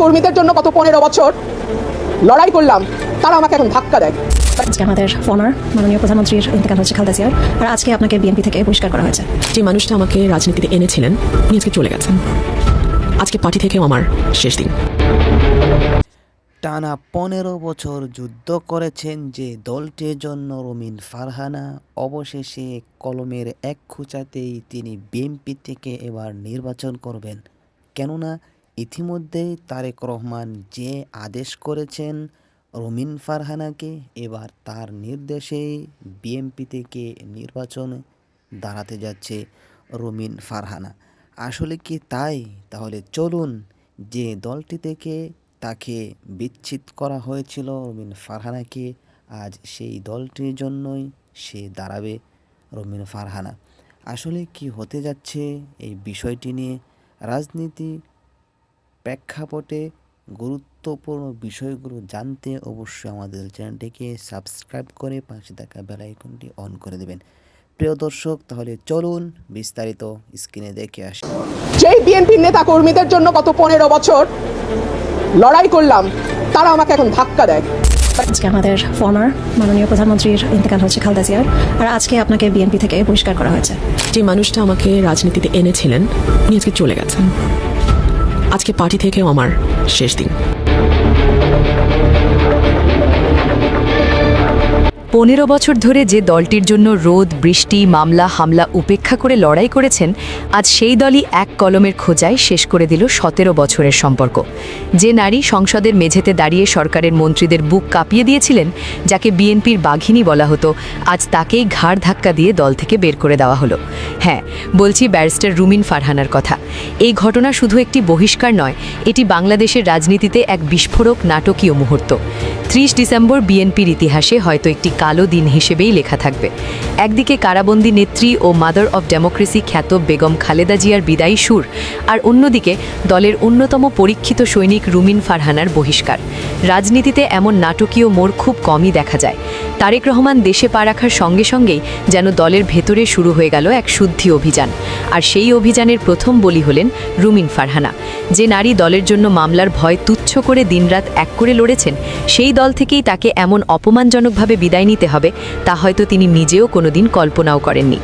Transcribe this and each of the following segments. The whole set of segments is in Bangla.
কর্মীদের জন্য গত পনেরো বছর লড়াই করলাম তারা আমাকে এখন ধাক্কা দেয়। আজকে আমাদের ফর্মার মাননীয় প্রধানমন্ত্রীর ইন্তেকাল হচ্ছে খালেদা জিয়ার আর আজকে আপনাকে বিএনপি থেকে বহিষ্কার করা হয়েছে। যে মানুষটা আমাকে রাজনীতিতে এনেছিলেন উনি আজকে চলে গেছেন। আজকে পার্টি থেকেও আমার শেষ দিন। টানা পনেরো বছর যুদ্ধ করেছেন যে দলটির জন্য রমিন ফারহানা অবশেষে কলমের এক খুঁচাতেই তিনি বিএনপি থেকে এবার নির্বাচন করবেন। কেননা ইতিমধ্যেই তারেক রহমান যে আদেশ করেছেন রমিন ফারহানাকে, এবার তার নির্দেশে বিএনপি থেকে নির্বাচনে দাঁড়াতে যাচ্ছে রমিন ফারহানা। আসলে কি তাই? তাহলে চলুন যে দলটি থেকে তাকে বিচ্ছিত করা হয়েছিল রমিন ফারহানাকে, আজ সেই দলটির জন্যই সে দাঁড়াবে রমিন ফারহানা। আসলে কি হতে যাচ্ছে এই বিষয়টি নিয়ে? রাজনীতি প্রেক্ষাপটে গুরুত্বপূর্ণ বিষয়গুলো জানতে অবশ্যই আমাদের চ্যানেলটিকে সাবস্ক্রাইব করে পাশে থাকা বেল আইকনটি অন করে দেবেন। প্রিয় দর্শক তাহলে চলুন বিস্তারিত স্ক্রিনে দেখে আসি। যেই বিএনপির নেতা কর্মীদের জন্য গত পনেরো বছর লড়াই করলাম তারা আমাকে এখন ধাক্কা দেয়। আজকে আমাদের ফর্মার মাননীয় প্রধানমন্ত্রীর ইন্তেকাল হচ্ছে খালেদা জিয়ার আর আজকে আপনাকে বিএনপি থেকে বহিষ্কার করা হয়েছে। যে মানুষটা আমাকে রাজনীতিতে এনেছিলেন উনি আজকে চলে গেছেন। আজকে পার্টি থেকেও আমার শেষ দিন। পনেরো বছর ধরে যে দলটির জন্য রোদ, বৃষ্টি, মামলা, হামলা উপেক্ষা করে লড়াই করেছেন, আজ সেই দলই এক কলমের খোঁজায় শেষ করে দিল সতেরো বছরের সম্পর্ক। যে নারী সংসদের মেঝেতে দাঁড়িয়ে সরকারের মন্ত্রীদের বুক কাঁপিয়ে দিয়েছিলেন, যাকে বিএনপির বাঘিনী বলা হতো, আজ তাকেই ঘাড় ধাক্কা দিয়ে দল থেকে বের করে দেওয়া হলো। হ্যাঁ বলছি ব্যারিস্টার রুমিন ফারহানার কথা। এই ঘটনা শুধু একটি বহিষ্কার নয়, এটি বাংলাদেশের রাজনীতিতে এক বিস্ফোরক নাটকীয় মুহূর্ত। ত্রিশ ডিসেম্বর বিএনপির ইতিহাসে হয়তো একটি কালো দিন হিসেবেই লেখা থাকবে। একদিকে কারাবন্দী নেত্রী ও মাদার অব ডেমোক্রেসি খ্যাত বেগম খালেদা জিয়ার বিদায়ী সুর, আর অন্যদিকে দলের অন্যতম পরীক্ষিত সৈনিক রুমিন ফারহানার বহিষ্কার। রাজনীতিতে এমন নাটকীয় মোড় খুব কমই দেখা যায়। তারেক রহমান দেশে পা রাখার সঙ্গে সঙ্গেই যেন দলের ভেতরে শুরু হয়ে গেল এক শুদ্ধি অভিযান। আর সেই অভিযানের প্রথম বলি হলেন রুমিন ফারহানা। যে নারী দলের জন্য মামলার ভয় তুচ্ছ করে দিনরাত এক করে লড়েছেন, সেই দল থেকেই তাকে এমন অপমানজনকভাবে বিদায় নিতে হবে, তা হয়তো তিনি নিজেও কোনোদিন কল্পনাও করেননি।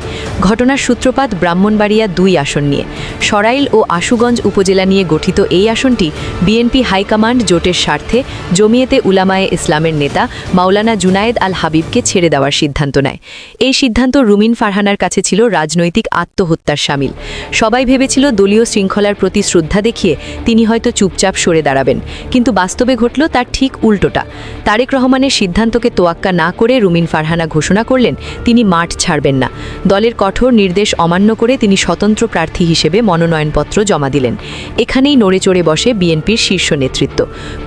ঘটনার সূত্রপাত ব্রাহ্মণবাড়িয়া দুই আসন নিয়ে। সরাইল ও আশুগঞ্জ উপজেলা নিয়ে গঠিত এই আসনটি বিএনপি হাইকমান্ড জোটের স্বার্থে জমিয়েতে উলামায়ে ইসলামের নেতা মাওলানা জুনায়েদ আল হাবিবকে ছেড়ে দেওয়ার সিদ্ধান্ত নেয়। এই সিদ্ধান্ত রুমিন ফারহানার কাছে ছিল রাজনৈতিক আত্মহত্যার সামিল। সবাই ভেবেছিল দলীয় শৃঙ্খলার প্রতি শ্রদ্ধা দেখিয়ে তিনি হয়তো চুপচাপ সরে দাঁড়াবেন, কিন্তু বাস্তবে ঘটল তার ঠিক উল্টোটা। তারেক রহমানের সিদ্ধান্তকে তোয়াক্কা না করে রুমিন ফারহানা ঘোষণা করলেন, তিনি মাঠ ছাড়বেন না। দলের কঠোর নির্দেশ অমান্য করে তিনি স্বতন্ত্র প্রার্থী হিসেবে মনোনয়নপত্র জমা দিলেন। এখানেই নড়ে চড়ে বসে বিএনপির শীর্ষ নেতৃত্ব।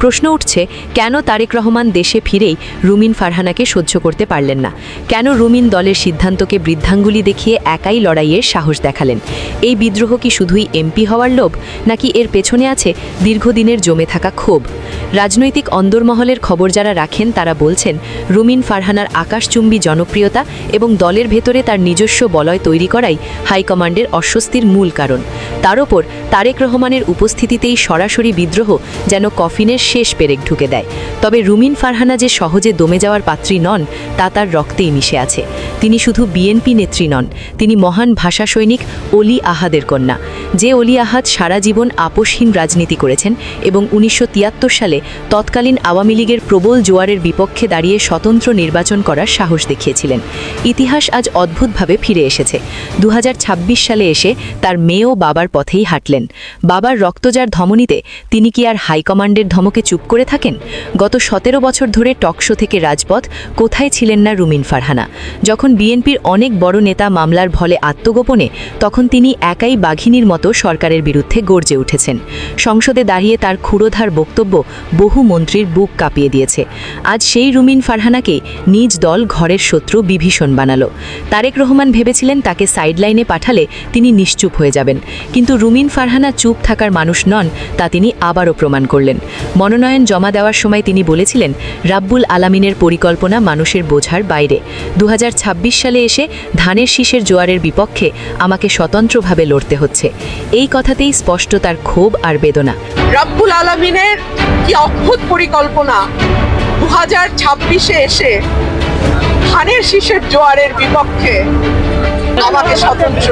প্রশ্ন উঠছে, কেন তারেক রহমান দেশে ফিরেই রুমিন ফারহানাকে সহ্য করতে পারলেন না? কেন রুমিন দলের সিদ্ধান্তকে বৃদ্ধাঙ্গুলি দেখিয়ে একাই লড়াইয়ের সাহস দেখালেন? এই বিদ্রোহ কি শুধুই এমপি হওয়ার লোভ, নাকি এর পেছনে আছে দীর্ঘদিনের জমে থাকা ক্ষোভ? রাজনৈতিক অন্দরমহলের খবর যারা রাখেন, তারা বলছেন, রুমিন ফারহানার আকাশচুম্বী জনপ্রিয়তা এবং দলের ভেতরে তার নিজস্ব বলয় তৈরি করাই হাইকমান্ডের অস্বস্তির মূল কারণ। তার ওপর তারেক রহমানের উপস্থিতিতেই সরাসরি বিদ্রোহ যেন কফিনের শেষ পেরেক ঢুকে দেয়। তবে রুমিন ফারহানা যে সহজে দমে যাওয়ার পাত্রী নন, তা তার রক্তেই মিশে আছে। তিনি শুধু বিএনপি নেত্রী নন, তিনি মহান ভাষা সৈনিক অলি আহাদের কন্যা। যে অলি আহাদ সারা জীবন আপোষহীন রাজনীতি করেছেন এবং উনিশশো তিয়াত্তর সালে তৎকালীন আওয়ামী লীগের প্রবল জোয়ারের বিপক্ষে দাঁড়িয়ে স্বতন্ত্র নির্বাচন করার সাহস দেখিয়েছিলেন। ইতিহাস আজ অদ্ভুতভাবে ফিরে এসেছে। দু হাজার ছাব্বিশ সালে এসে তার মেয়েও বাবার পথেই হাঁটলেন। বাবার রক্তজার ধমনীতে তিনি কি আর হাইকমান্ডের ধমকে চুপ করে থাকেন? গত সতেরো বছর ধরে টকশো থেকে রাজপথ কোথায় ছিলেন না রুমিন ফারহানা? যখন বিএনপির অনেক বড় নেতা মামলার ভলে আত্মগোপনে, তখন তিনি একাই বাঘিনীর মতো সরকারের বিরুদ্ধে গর্জে উঠেছেন। সংসদে দাঁড়িয়ে তার ক্ষুরোধার বক্তব্য বহু মন্ত্রীর বুক কাঁপিয়ে দিয়েছে। আজ সেই রুমিন ফারহানাকে নিজ দল ঘরের শত্রু বিভীষণ বানালো। তারেক রহমান ভেবেছিলেন তাকে সাইডলাইনে পাঠালে তিনি নিশ্চুপ হয়ে যাবেন। কিন্তু রুমিন ফারহানা চুপ থাকার মানুষ নন, তা তিনি আবারও প্রমাণ করলেন। মনোনয়ন জমা দেওয়ার সময় তিনি বলেছিলেন, রাব্বুল আলামিনের পরিকল্পনা মানুষের বোঝার বাইরে। দু হাজার ছাব্বিশ সালে এসে ধানের শীষের জোয়ারের বিপক্ষে আমাকে স্বতন্ত্রভাবে লড়তে হচ্ছে। এই কথাতেই স্পষ্ট তার ক্ষোভ আর বেদনা রাব্বুল আলমিনের কি অদ্ভুত পরিকল্পনা দু হাজার ছাব্বিশে এসে ধানের শীষের জোয়ারের বিপক্ষে আমাকে স্বতন্ত্র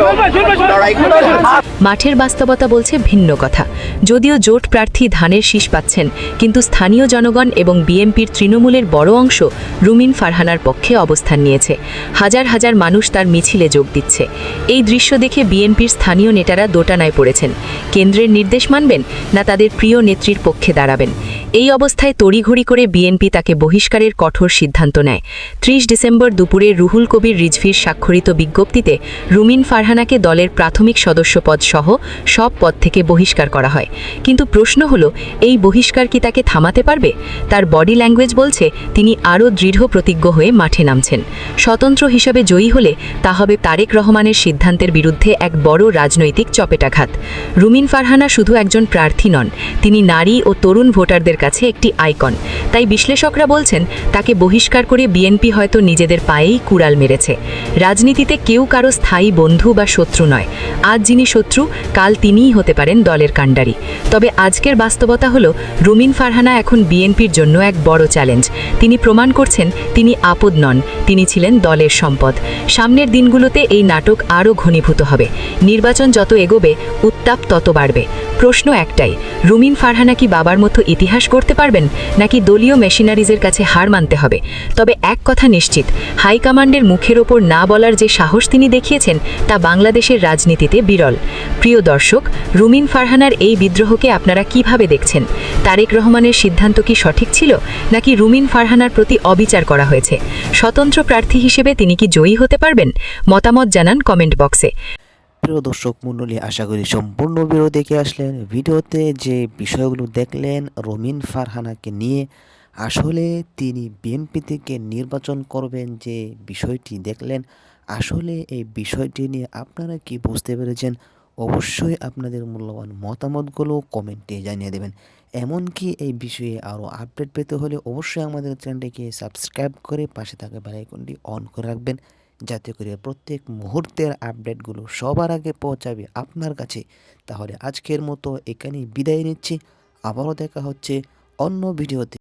লড়াই করতে। মাঠের বাস্তবতা বলছে ভিন্ন কথা। যদিও জোট প্রার্থী ধানের শীষ পাচ্ছেন, কিন্তু স্থানীয় জনগণ এবং বিএমপির তৃণমূলের বড় অংশ রুমিন ফারহানার পক্ষে অবস্থান নিয়েছে। হাজার হাজার মানুষ তার মিছিলে যোগ দিচ্ছে। এই দৃশ্য দেখে বিএনপির স্থানীয় নেতারা দোটানায় পড়েছেন। কেন্দ্রের নির্দেশ মানবেন না তাদের প্রিয় নেত্রীর পক্ষে দাঁড়াবেন? এই অবস্থায় তড়িঘড়ি করে বিএনপি তাকে বহিষ্কারের কঠোর সিদ্ধান্ত নেয়। ত্রিশ ডিসেম্বর দুপুরে রুহুল কবির রিজভির স্বাক্ষরিত বিজ্ঞপ্তিতে রুমিন ফারহানাকে দলের প্রাথমিক সদস্যপদ সহ সব পদ থেকে বহিষ্কার করা হয়। কিন্তু প্রশ্ন হলো, এই বহিষ্কার কি তাকে থামাতে পারবে? তার বডি ল্যাঙ্গুয়েজ বলছে, তিনি আরও দৃঢ় প্রতিজ্ঞ হয়ে মাঠে নামছেন। স্বতন্ত্র হিসাবে জয়ী হলে তা হবে তারেক রহমানের সিদ্ধান্তের বিরুদ্ধে এক বড় রাজনৈতিক চপেটাঘাত। রুমিন ফারহানা শুধু একজন প্রার্থী নন, তিনি নারী ও তরুণ ভোটারদের কাছে একটি আইকন। তাই বিশ্লেষকরা বলছেন, তাকে বহিষ্কার করে বিএনপি হয়তো নিজেদের পায়েই কুড়াল মেরেছে। রাজনীতিতে কেউ কারও স্থায়ী বন্ধু বা শত্রু নয়। আজ যিনি শত্রু কাল তিনিই হতে পারেন দলের কাণ্ডারি। তবে আজকের বাস্তবতা হল, রুমিন ফারহানা এখন বিএনপির জন্য এক বড় চ্যালেঞ্জ। তিনি প্রমাণ করছেন, তিনি আপদ নন, তিনি ছিলেন দলের সম্পদ। সামনের দিনগুলোতে এই নাটক আরও ঘনীভূত হবে। নির্বাচন যত এগোবে, উত্তাপ তত বাড়বে। প্রশ্ন একটাই, রুমিন ফারহানা কি বাবার মতো ইতিহাস করতে পারবেন, নাকি দলীয় মেশিনারিজের কাছে হার মানতে হবে? তবে এক কথা নিশ্চিত, হাইকমান্ডের মুখের ওপর না বলার যে সাহস তিনি দেখিয়েছেন, তা বাংলাদেশের রাজনীতিতে বিরল। প্রিয় দর্শক, রুমিন ফারহানার এই বিদ্রোহকে আপনারা কীভাবে দেখছেন? তারেক রহমানের সিদ্ধান্ত কি সঠিক ছিল? নাকি রুমিন ফারহানার প্রতি অবিচার করা হয়েছে? স্বতন্ত্র প্রার্থী হিসেবে তিনি কি জয়ী হতে পারবেন? মতামত জানান কমেন্ট বক্সে। প্রিয় দর্শক মণ্ডলী, আশা করি সম্পূর্ণ ভিডিও দেখে আসলেন। ভিডিওতে যে বিষয়গুলো দেখলেন, রমিন ফারহানাকে নিয়ে, আসলে তিনি বিএনপি থেকে নির্বাচন করবেন যে বিষয়টি দেখলেন, আসলে এই বিষয়টি নিয়ে আপনারা কি বুঝতে পেরেছেন? অবশ্যই আপনাদের মূল্যবান মতামতগুলো কমেন্টে জানিয়ে দেবেন। এমনকি এই বিষয়ে আরও আপডেট পেতে হলে অবশ্যই আমাদের চ্যানেলটিকে সাবস্ক্রাইব করে পাশে থাকা বেলাইকনটি অন করে রাখবেন। যাতে করে প্রত্যেক মুহূর্তের আপডেটগুলো সবার আগে পৌঁছাবে আপনার কাছে। তাহলে আজকের মতো এখানেই বিদায় নিচ্ছি। আবারও দেখা হচ্ছে অন্য ভিডিওতে।